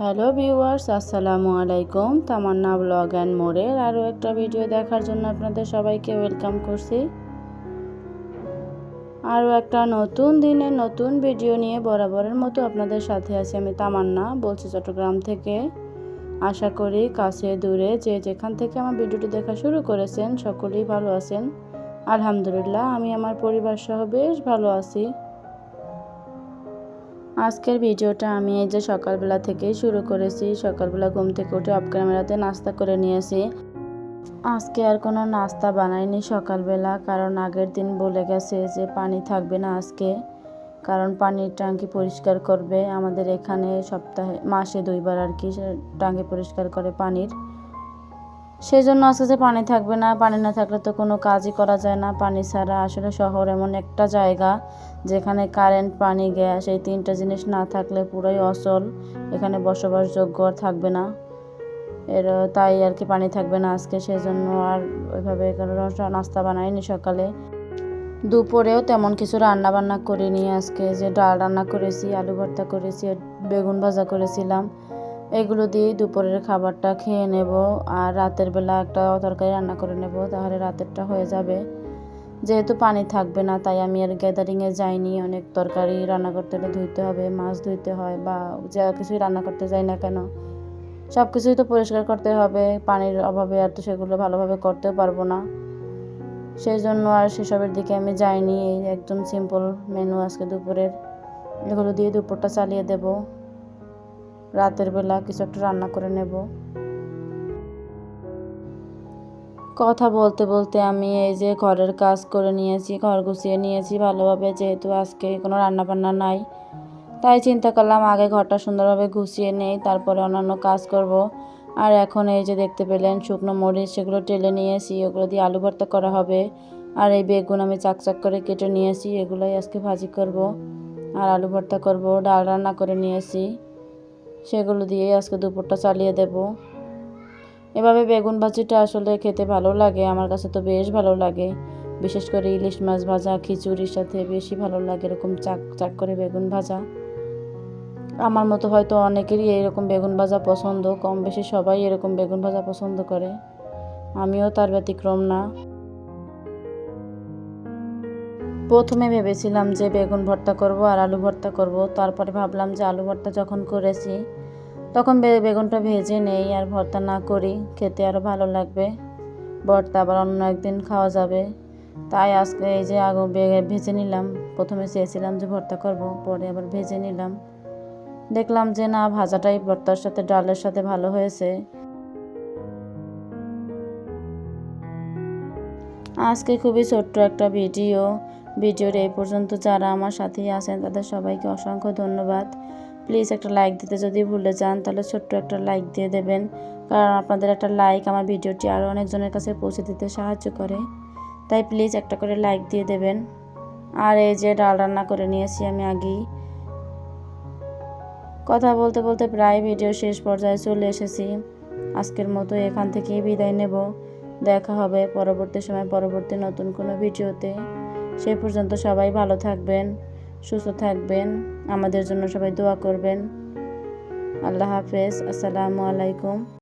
Hello viewers, আসসালামু আলাইকুম। তামান্না blog and মোড়ের আরও একটা ভিডিও দেখার জন্য আপনাদের সবাইকে ওয়েলকাম করছি। আরও একটা নতুন দিনে নতুন ভিডিও নিয়ে বরাবরের মতো আপনাদের সাথে আছি আমি তামান্না, বলছি চট্টগ্রাম থেকে। আশা করি কাছে দূরে যে যেখান থেকে আমার ভিডিওটি দেখা শুরু করেছেন সকলেই ভালো আছেন। আলহামদুলিল্লাহ, আমি আমার পরিবার সহ বেশ ভালো আছি। আজকের ভিডিওটা আমি এই যে সকালবেলা থেকেই শুরু করেছি। সকালবেলা ঘুম থেকে উঠে অফ ক্যামেরাতে নাস্তা করে নিয়েছি। আজকে আর কোনো নাস্তা বানাইনি সকালবেলা, কারণ আগের দিন বলে গেছে যে পানি থাকবে না আজকে। কারণ পানির ট্যাঙ্কি পরিষ্কার করবে। আমাদের এখানে সপ্তাহে, মাসে দুইবার আর কি ট্যাঙ্কি পরিষ্কার করে পানির। সেই জন্য আজকে যে পানি থাকবে না, পানি না থাকলে তো কোনো কাজই করা যায় না। পানি ছাড়া আসলে শহর এমন একটা জায়গা যেখানে কারেন্ট, পানি, গ্যাস এই তিনটা জিনিস না থাকলে পুরোই অচল। এখানে বসবাসযোগ্য থাকবে না। এর তাই আর কি পানি থাকবে না আজকে সেই জন্য আর ওইভাবে নাস্তা বানাইনি সকালে। দুপুরেও তেমন কিছু রান্না বান্না করিনি আজকে। যে ডাল রান্না করেছি, আলু ভর্তা করেছি, বেগুন ভাজা করেছিলাম। এগুলো দিয়ে দুপুরের খাবারটা খেয়ে নেব আর রাতের বেলা একটা তরকারি রান্না করে নেব, তাহলে রাতেরটা হয়ে যাবে। যেহেতু পানি থাকবে না, তাই আমি আর গ্যাদারিংয়ে যাইনি। অনেক তরকারি রান্না করতে হলে ধুইতে হবে, মাছ ধুইতে হয় বা যা কিছুই রান্না করতে যাই না কেন। সব কিছুই তো পরিষ্কার করতে হবে, পানির অভাবে আর তো সেগুলো ভালোভাবে করতেও পারব না। সেই জন্য আর সেসবের দিকে আমি যাইনি, এই একদম সিম্পল মেনু আজকে দুপুরের। এগুলো দিয়ে দুপুরটা চালিয়ে দেব। রাতের বেলা কিছু একটা রান্না করে নেব। কথা বলতে বলতে আমি এই যে ঘরের কাজ করে নিয়েছি, ঘর গুছিয়ে নিয়েছি ভালোভাবে, যেহেতু আজকে কোনো রান্না বান্না নাই। তাই চিন্তা করলাম আগে ঘরটা সুন্দরভাবে গুছিয়ে নেই, তারপরে অন্যান্য কাজ করব। আর এখন এই যে দেখতে পেলেন শুকনো মরিচ, সেগুলো টেলে নিয়েছি, ওগুলো দিয়ে আলু ভর্তা করা হবে। আর এই বেগুন আমি চাকচাক করে কেটে নিয়েছি, এগুলোই আজকে ভাজি করব। আর আলু ভর্তা করব, ডাল রান্না করে নিয়েছি। সেগুলো দিয়ে আজকে দুপুরটা চালিয়ে দেব। এভাবে বেগুন ভাজিটা আসলে খেতে ভালো লাগে, আমার কাছে তো বেশ ভালো লাগে। বিশেষ করে ইলিশ মাছ ভাজা, খিচুড়ির সাথে বেশি ভালো লাগে এরকম চাক চাক করে বেগুন ভাজা। আমার মতো হয়তো অনেকেরই এরকম বেগুন ভাজা পছন্দ, কম বেশি সবাই এরকম বেগুন ভাজা পছন্দ করে। আমিও তার ব্যতিক্রম না। প্রথমে ভেবেছিলাম যে বেগুন ভর্তা করব আর আলু ভর্তা করব। তারপরে ভাবলাম যে আলু ভর্তা যখন করেছি, তখন বেগুনটা ভেজে নেই আর ভর্তা না করি, খেতে আরও ভালো লাগবে। ভর্তা আবার অন্য একদিন খাওয়া যাবে। তাই আজকে এই যে আগো ভেজে নিলাম। প্রথমে চেয়েছিলাম যে ভর্তা করব, পরে আবার ভেজে নিলাম। দেখলাম যে না, ভাজাটাই ভর্তার সাথে, ডালের সাথে ভালো হয়েছে। আজকে খুবই ছোট্ট একটা ভিডিও। ভিডিওর এই পর্যন্ত। যারা আমার সাথেই আছেন, তাদের সবাইকে অসংখ্য ধন্যবাদ। প্লিজ একটা লাইক দিতে যদি ভুলে যান, তাহলে ছোট্ট একটা লাইক দিয়ে দেবেন। কারণ আপনাদের একটা লাইক আমার ভিডিওটি আরও অনেকজনের কাছে পৌঁছে দিতে সাহায্য করে। তাই প্লিজ একটা করে লাইক দিয়ে দেবেন। আর এই যে ডাল রান্না করে নিয়েছি আমি আগেই। কথা বলতে বলতে প্রায় ভিডিও শেষ পর্যায়ে চলে এসেছি। আজকের মতো এখান থেকেই বিদায় নেব। দেখা হবে পরবর্তী সময়, পরবর্তী নতুন কোনো ভিডিওতে। সে পর্যন্ত সবাই ভালো থাকবেন, সুস্থ থাকবেন। আমাদের জন্য সবাই দোয়া করবেন। আল্লাহ হাফেজ। আসসালামু আলাইকুম।